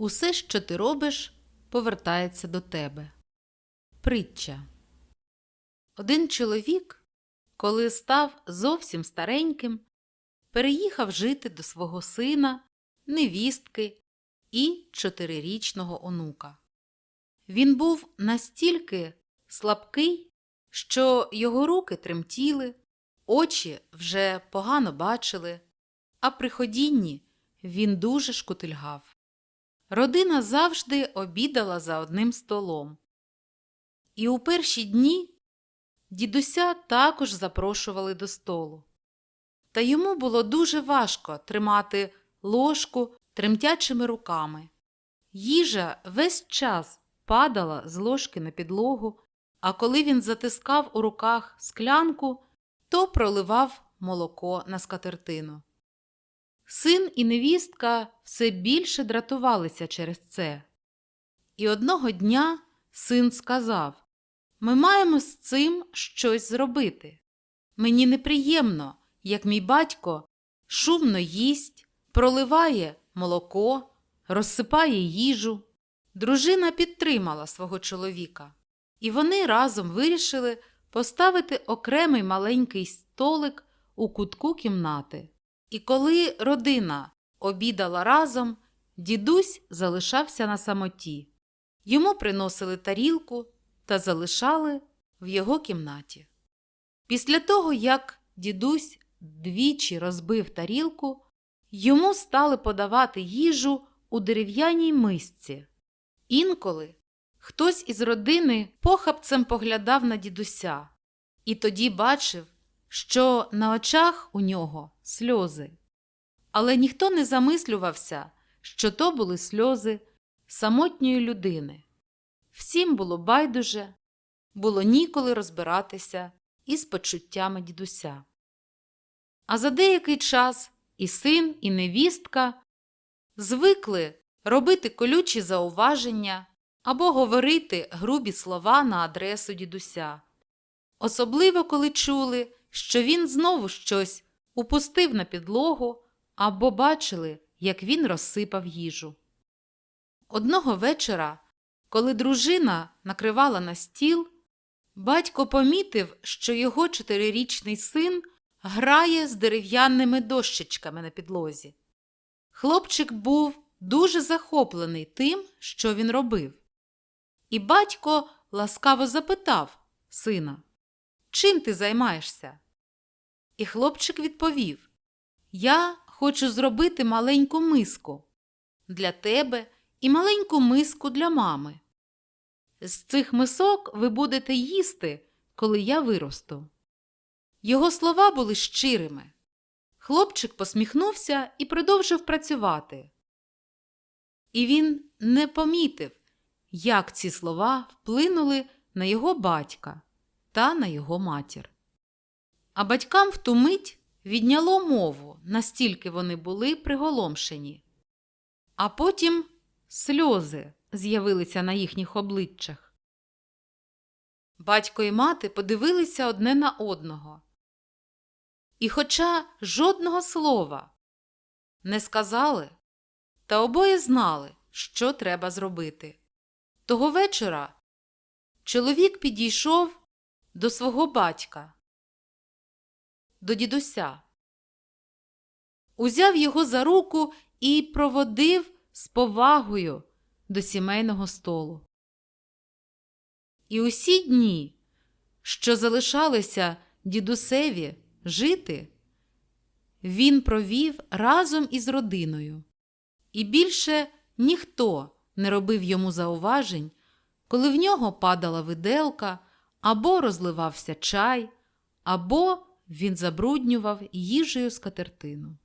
Усе, що ти робиш, повертається до тебе. Притча. Один чоловік, коли став зовсім стареньким, переїхав жити до свого сина, невістки і чотирирічного онука. Він був настільки слабкий, що його руки тремтіли, очі вже погано бачили, а при ходінні він дуже шкутильгав. Родина завжди обідала за одним столом. І у перші дні дідуся також запрошували до столу. Та йому було дуже важко тримати ложку тремтячими руками. Їжа весь час падала з ложки на підлогу, а коли він затискав у руках склянку, то проливав молоко на скатертину. Син і невістка все більше дратувалися через це. І одного дня син сказав Ми маємо з цим щось зробити. Мені неприємно, як мій батько шумно їсть, проливає молоко, розсипає їжу. Дружина підтримала свого чоловіка, і вони разом вирішили поставити окремий маленький столик у кутку кімнати. І коли родина обідала разом, дідусь залишався на самоті. Йому приносили тарілку та залишали в його кімнаті. Після того, як дідусь двічі розбив тарілку, йому стали подавати їжу у дерев'яній мисці. Інколи хтось із родини похапцем поглядав на дідуся і тоді бачив, що на очах у нього сльози. Але ніхто не замислювався, що то були сльози самотньої людини. Всім було байдуже, було ніколи розбиратися із почуттями дідуся. А за деякий час і син, і невістка звикли робити колючі зауваження або говорити грубі слова на адресу дідуся, особливо коли чули, що він знову щось упустив на підлогу або бачили, як він розсипав їжу. Одного вечора, коли дружина накривала на стіл, батько помітив, що його чотирирічний син грає з дерев'яними дощечками на підлозі. Хлопчик був дуже захоплений тим, що він робив. І батько ласкаво запитав сина, чим ти займаєшся? І хлопчик відповів Я хочу зробити маленьку миску для тебе і маленьку миску для мами. З цих мисок ви будете їсти, коли я виросту. Його слова були щирими. Хлопчик посміхнувся і продовжив працювати. І він не помітив, як ці слова вплинули на його батька та на його матір. А батькам в ту мить відняло мову, настільки вони були приголомшені. А потім сльози з'явилися на їхніх обличчях. Батько і мати подивилися одне на одного. І, хоча жодного слова не сказали, та обоє знали, що треба зробити. Того вечора чоловік підійшов до свого батька, до дідуся, узяв його за руку і проводив з повагою до сімейного столу. І усі дні, що залишалися дідусеві жити, він провів разом із родиною, і більше ніхто не робив йому зауважень, коли в нього падала виделка, або розливався чай, або він забруднював їжею скатертину.